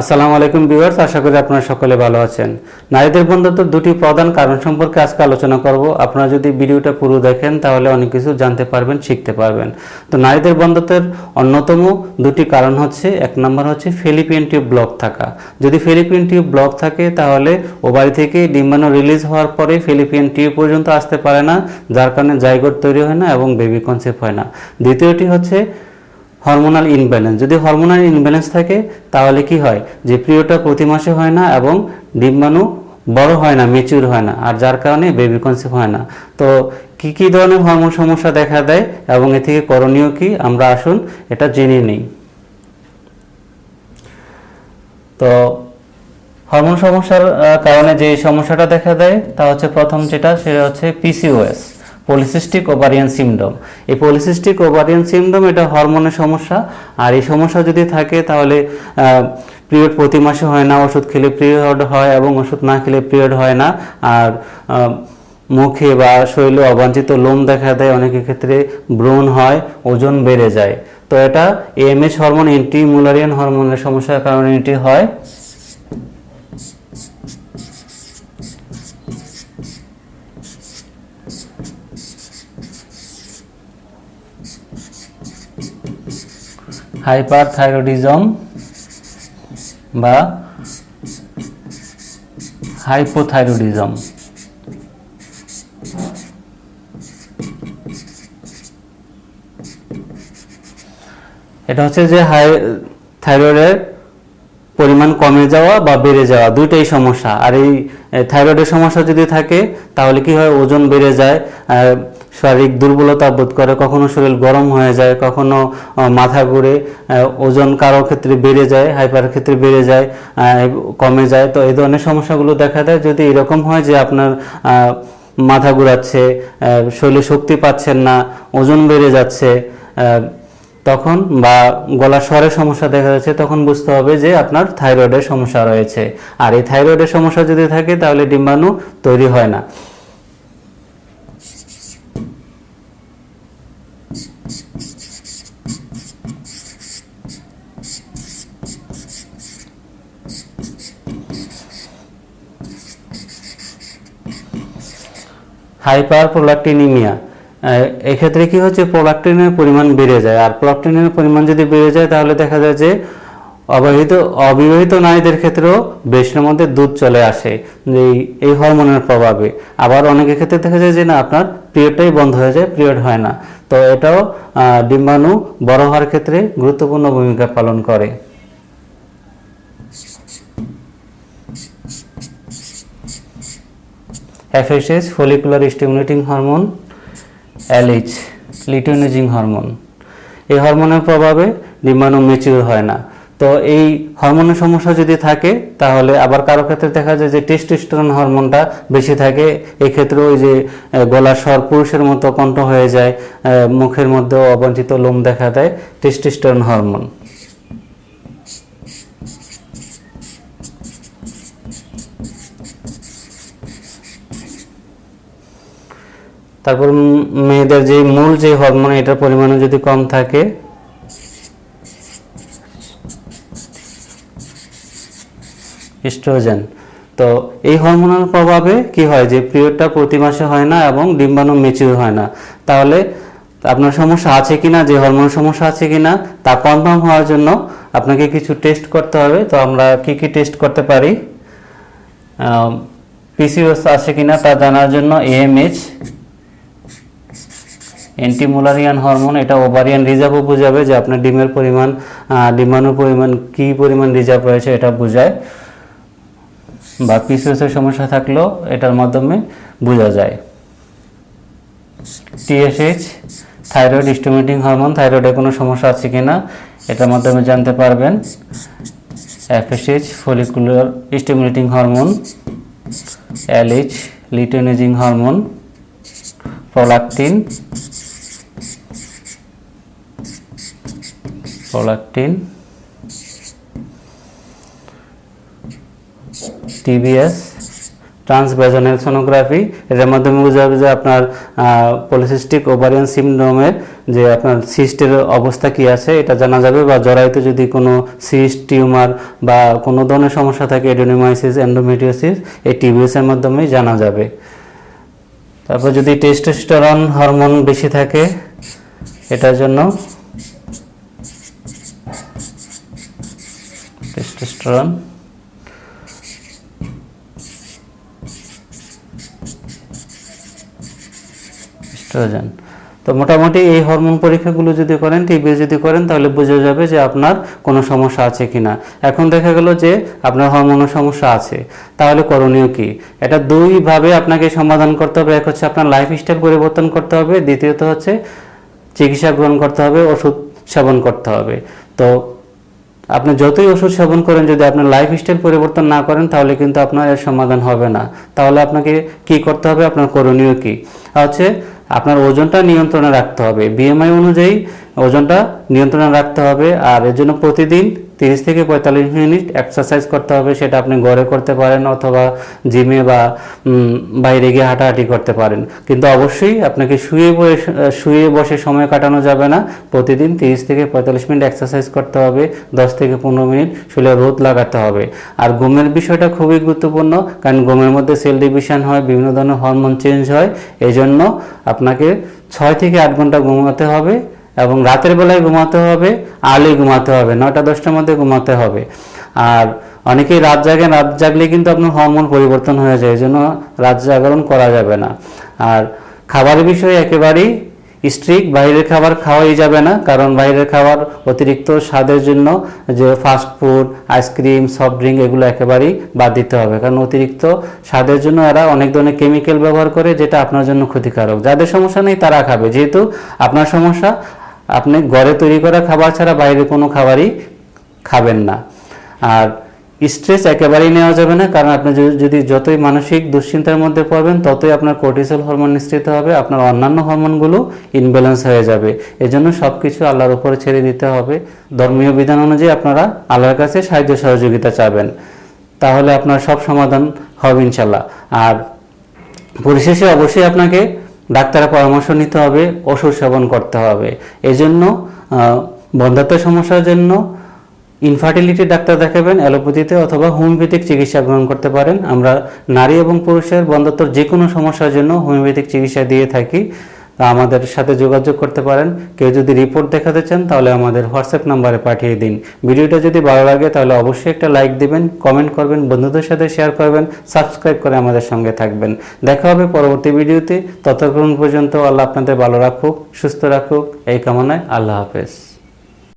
আসসালামু আলাইকুম ভিউয়ার্স, আশা করি আপনারা সকলে ভালো আছেন। নারীদের বন্ধুত্বের দুটি প্রধান কারণ সম্পর্কে আজকে আলোচনা করব। আপনারা যদি ভিডিওটা পুরো দেখেন, তাহলে অনেক কিছু জানতে পারবেন, শিখতে পারবেন। তো নারীদের বন্ধুত্বের অন্যতম দুটি কারণ হচ্ছে, এক নম্বর হচ্ছে ফিলিপিন টিউব ব্লক থাকা। যদি ফিলিপিন টিউব ব্লক থাকে, তাহলে ওভারি থেকে ডিম্বাণু রিলিজ হওয়ার পরে ফিলিপিন টিউব পর্যন্ত আসতে পারে না, যার কারণে জাইগোট তৈরি হয় না এবং বেবি কনসেপ্ট হয় না। দ্বিতীয়টি হচ্ছে হরমোনাল ইনব্যালেন্স যদি হরমোনাল ইনব্যালেন্স থাকে, তাহলে কি হয়? যে প্রিয়টা প্রতি মাসে হয় না এবং ডিম্বাণু বড় হয় না মেচুর হয় না, আর যার কারণে বেবি কনসেপ্ট হয় না। তো কি কি ধরনের হরমোন সমস্যা দেখা দেয় এবং এ থেকে করণীয় কি? আমরা আসুন এটা জেনে নিই। তো হরমোন সমস্যার কারণে যে সমস্যাটা দেখা দেয়, তা হচ্ছে প্রথম যেটা, সেটা হচ্ছে পিসিওএস পলিসিস্টিক ওভারিয়ান সিমডম এই পলিসিস্টিক ওভারিয়ান সিমডম এটা হরমোনের সমস্যা, আর এই সমস্যা যদি থাকে তাহলে পিরিয়ড প্রতি মাসে হয় না, ওষুধ খেলে পিরিয়ড হয় এবং ওষুধ না খেলে পিরিয়ড হয় না। আর মুখে বা শরীরে অবাঞ্ছিত লোম দেখা দেয়, অনেকের ক্ষেত্রে ব্রণ হয়, ওজন বেড়ে যায়। তো এটা এএমএইচ হরমোন এন্টি মুলারিয়ান হরমোনের সমস্যার কারণে এটি হয়। হাইপারথাইরয়েডিজম বা হাইপোথাইরয়েডিজম। এটা হচ্ছে যে হাই থাইরয়েডের পরিমাণ কমে যাওয়া বা বেড়ে যাওয়া, দুইটাই সমস্যা। আর এই থাইরয়েডের সমস্যা যদি থাকে, তাহলে কি হয়, ওজন বেড়ে যায় শারীরিক দুর্বলতা বোধ করে, কখনো শরীর গরম হয়ে যায়, কখনো মাথা ঘুরে ওজন কারও ক্ষেত্রে বেড়ে যায়, হাইপার ক্ষেত্রে বেড়ে যায় কমে যায়। তো এই ধরনের সমস্যাগুলো দেখা দেয়। যদি এরকম হয় যে আপনার মাথা ঘুরাচ্ছে শরীরে শক্তি পাচ্ছেন না, ওজন বেড়ে যাচ্ছে তখন বা গলার স্বরের সমস্যা দেখা যাচ্ছে, তখন বুঝতে হবে যে আপনার থাইরয়েডের সমস্যা রয়েছে। আর এই থাইরয়েডের সমস্যা যদি থাকে, তাহলে ডিম্বাণু তৈরি হয় না। হাইপার প্রোলাকটিনিমিয়া এক্ষেত্রে কি হচ্ছে? প্রোলাকটিনের পরিমাণ বেড়ে যায়। আর প্রোলাকটিনের পরিমাণ যদি বেড়ে যায়, তাহলে দেখা যায় যে অবিবাহিত অবিবাহিত নারীদের ক্ষেত্রেও বেশির মধ্যে দুধ চলে আসে এই- এই হরমোনের প্রভাবে। আবার অনেকের ক্ষেত্রে দেখা যায় যে না, আপনার পিরিয়ডটাই বন্ধ হয়ে যায়, পিরিয়ড হয় না। তো এটাও ডিম্বাণু বড় হওয়ার ক্ষেত্রে গুরুত্বপূর্ণ ভূমিকা পালন করে। FSS follicular stimulating hormone LH luteinizing hormone এই হরমোনের প্রভাবে ডিম্বাণু মেচিউর হয় না। তো এই হরমোনের সমস্যা যদি থাকে, তাহলে আবার কারও ক্ষেত্রে দেখা যায় যে টেস্টোস্টেরন হরমোনটা বেশি থাকে। এই ক্ষেত্রে ওই যে গলার স্বর পুরুষের মতো কণ্ঠ হয়ে যায় মুখের মধ্যেও অবাঞ্ছিত লোম দেখা দেয় টেস্টোস্টেরন হরমোন তারপর মেয়েদের যে মূল যে হরমোন এটার পরিমাণও যদি কম থাকে ইস্ট্রোজেন তো এই হরমোনাল প্রভাবে কি হয় যে পিরিয়ডটা প্রতি মাসে হয় না এবং ডিম্বাণু মেচিউর হয় না। তাহলে আপনার সমস্যা আছে কিনা, যে হরমোন সমস্যা আছে কিনা, তা কনফার্ম হওয়ার জন্য আপনাকে কিছু টেস্ট করতে হবে। তো আমরা কি কি টেস্ট করতে পারি? পিসিওএস আছে কিনা তা জানার জন্য এএমএইচ অ্যান্টিমোলারিয়ান হরমোন এটা ওভারিয়ান রিজার্ভও বোঝাবে যে আপনার ডিমের পরিমাণ ডিম্বাণুর পরিমাণ, কি পরিমাণ রিজার্ভ রয়েছে এটা বোঝায়। বা পিসিওসের সমস্যা থাকলেও এটার মাধ্যমে বোঝা যায়। টিএসএইচ থাইরয়েড স্টিমুলেটিং হরমোন থাইরয়েডে কোনো সমস্যা আছে কিনা, এটার মাধ্যমে জানতে পারবেন। FSH follicular stimulating hormone LH luteinizing hormone prolactin prolactin TBS transvaginal sonography এটার মাধ্যমে বোঝা যাবে যে আপনার পলিসিস্টিক ওভারিয়ান সিমড্রোমের যে আপনার সিস্টের অবস্থা কি আছে, এটা জানা যাবে বা জরায়ুতে যদি কোনো সিস্ট টিউমার বা কোনো ধরনের সমস্যা থাকে এডোনিমাইসিস এন্ডোমেট্রিওসিস এই টিবিএস এর মাধ্যমে জানা যাবে। তারপর যদি টেস্টোস্টেরন হরমোন বেশি থাকে, এটার জন্য টেস্টোস্টেরন এস্ট্রোজেন তো মোটামুটি এই হরমোন পরীক্ষাগুলো যদি করেন টিবি যদি করেন, তাহলে বোঝা যাবে যে আপনার কোনো সমস্যা আছে কিনা। এখন দেখা গেল যে আপনার হরমোনের সমস্যা আছে। তাহলে করণীয় কি? এটা দুইভাবে আপনাকে সমাধান করতে হবে। এক হচ্ছে আপনার লাইফ স্টাইল পরিবর্তন করতে হবে। দ্বিতীয়ত হচ্ছে চিকিৎসা গ্রহণ করতে হবে, ওষুধ সেবন করতে হবে। তো আপনি যতই ওষুধ সেবন করেন, যদি আপনার লাইফস্টাইল পরিবর্তন না করেন, তাহলে কিন্তু আপনার এর সমাধান হবে না। তাহলে আপনাকে কি করতে হবে? আপনার করণীয় কি? হচ্ছে আপনার ওজনটা নিয়ন্ত্রণে রাখতে হবে। বিএমআই অনুযায়ী ওজনটা নিয়ন্ত্রণে রাখতে হবে। আর এর জন্য প্রতিদিন তিরিশ থেকে পঁয়তাল্লিশ মিনিট এক্সারসাইজ করতে হবে, সেটা আপনি ঘরে করতে পারেন অথবা জিমে বা বাইরে গিয়ে হাঁটাহাঁটি করতে পারেন। কিন্তু অবশ্যই আপনাকে শুয়ে বসে শুয়ে বসে সময় কাটানো যাবে না। প্রতিদিন তিরিশ থেকে পঁয়তাল্লিশ মিনিট এক্সারসাইজ করতে হবে, দশ থেকে পনেরো মিনিট শুলে রোদ লাগাতে হবে। আর ঘুমের বিষয়টা খুবই গুরুত্বপূর্ণ, কারণ ঘুমের মধ্যে সেল ডিভিশন হয়, বিভিন্ন ধরনের হরমোন চেঞ্জ হয়। এই জন্য আপনাকে ছয় থেকে আট ঘণ্টা ঘুমাতে হবে। এবং রাতের বেলায় ঘুমাতে হবে আলে ঘুমাতে হবে, নয়টা, দশটার মধ্যে ঘুমাতে হবে। আর অনেকেই রাত জাগেন রাত জাগলে কিন্তু আপনার হরমোন পরিবর্তন হয়ে যায় এই জন্য রাত জাগরণ করা যাবে না। আর খাবারের বিষয়ে একেবারেই স্ট্রিক্ট বাইরের খাবার খাওয়াই যাবে না, কারণ বাইরের খাবার অতিরিক্ত স্বাদের জন্য যে fast food ice cream soft drink এগুলো একেবারেই বাদ দিতে হবে। কারণ অতিরিক্ত স্বাদের জন্য এরা অনেক ধরনের কেমিক্যাল ব্যবহার করে, যেটা আপনার জন্য ক্ষতিকারক। যাদের সমস্যা নেই তারা খাবে। যেহেতু আপনার সমস্যা আপনি ঘরে তৈরি করা খাবার ছাড়া বাইরে কোনো খাবারই খাবেন না। আর স্ট্রেস একেবারেই নেওয়া যাবে না, কারণ আপনি যদি- যতই মানসিক দুশ্চিন্তার মধ্যে পড়বেন, ততই আপনার কোর্টিসল হরমোন নিঃসৃত হবে, আপনার অন্যান্য হরমোনগুলো ইনব্যালেন্স হয়ে যাবে। এজন্য সব কিছু আল্লাহর উপরে ছেড়ে দিতে হবে। ধর্মীয় বিধান অনুযায়ী আপনারা আল্লাহর কাছে সাহায্য সহযোগিতা চাবেন। তাহলে আপনার সব সমাধান হবে ইনশাল্লাহ আর পরিশেষে অবশ্যই আপনাকে ডাক্তারের পরামর্শ নিতে হবে, ওষুধ সেবন করতে হবে। এজন্য বন্ধাত্ব সমস্যার জন্য ইনফার্টিলিটি ডাক্তার দেখাবেন, অ্যালোপ্যাথিতে অথবা হোমিওপ্যাথিক চিকিৎসা গ্রহণ করতে পারেন। আমরা নারী এবং পুরুষের বন্ধাত্বর যে কোনো সমস্যার জন্য হোমিওপ্যাথিক চিকিৎসা দিয়ে থাকি। আমাদের সাথে যোগাযোগ করতে পারেন। কেউ যদি রিপোর্ট দেখাতে চান, তাহলে আমাদের হোয়াটসঅ্যাপ নাম্বারে পাঠিয়ে দিন। ভিডিওটা যদি ভালো লাগে, তাহলে অবশ্যই একটা লাইক দিবেন কমেন্ট করবেন, বন্ধুদের সাথে শেয়ার করবেন সাবস্ক্রাইব করে আমাদের সঙ্গে থাকবেন। দেখা হবে পরবর্তী ভিডিওতে। ততক্ষণ পর্যন্ত আল্লাহ আপনাদের ভালো রাখুক, সুস্থ রাখুক। এই কামনায় আল্লাহ হাফেজ।